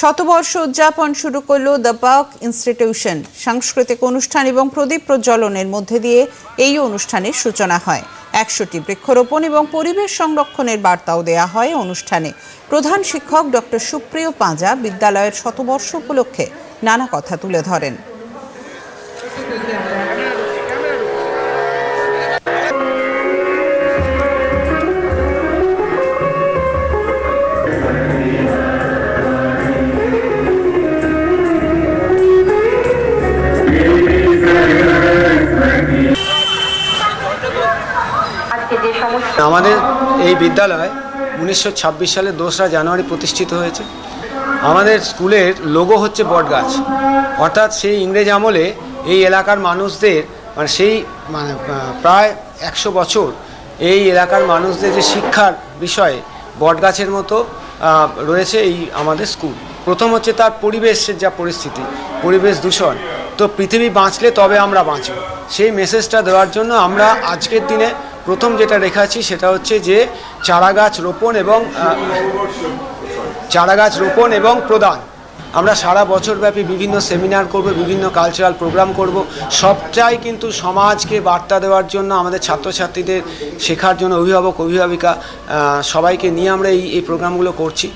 শতবর্ষ উদযাপন শুরু করল দ্য পার্ক ইনস্টিটিউশন সাংস্কৃতিক অনুষ্ঠান এবং প্রদীপ প্রজ্বলনের মধ্যে দিয়ে এই অনুষ্ঠানের সূচনা হয়। একশোটি বৃক্ষরোপণ এবং পরিবেশ সংরক্ষণের বার্তাও দেয়া হয় অনুষ্ঠানে। প্রধান শিক্ষক ডক্টর সুপ্রিয় পাঁজা বিদ্যালয়ের শতবর্ষ উপলক্ষে নানা কথা তুলে ধরেন। আমাদের এই বিদ্যালয় উনিশশো ছাব্বিশ সালে দোসরা জানুয়ারি প্রতিষ্ঠিত হয়েছে। আমাদের স্কুলের লোগো হচ্ছে বটগাছ। অর্থাৎ সেই ইংরেজ আমলে এই এলাকার মানুষদের মানে সেই মানে প্রায় একশো বছর এই এলাকার মানুষদের যে শিক্ষার বিষয়ে বটগাছের মতো রয়েছে এই আমাদের স্কুল। প্রথম হচ্ছে তার পরিবেশের যা পরিস্থিতি, পরিবেশ দূষণ। তো পৃথিবী বাঁচলে তবে আমরা বাঁচব। সেই মেসেজটা দেওয়ার জন্য আমরা আজকের দিনে প্রথম যেটা রেখাছি সেটা হচ্ছে যে চারা গাছ রোপণ এবং চারা গাছ রোপণ এবং প্রদান। আমরা সারা বছরব্যাপী বিভিন্ন সেমিনার করব, বিভিন্ন কালচারাল প্রোগ্রাম করব। সবটাই কিন্তু সমাজকে বার্তা দেওয়ার জন্য, আমাদের ছাত্রছাত্রীদের শেখার জন্য অভিভাবক, অভিভাবিকা সবাইকে নিয়ে আমরা এই এই প্রোগ্রামগুলো করছি।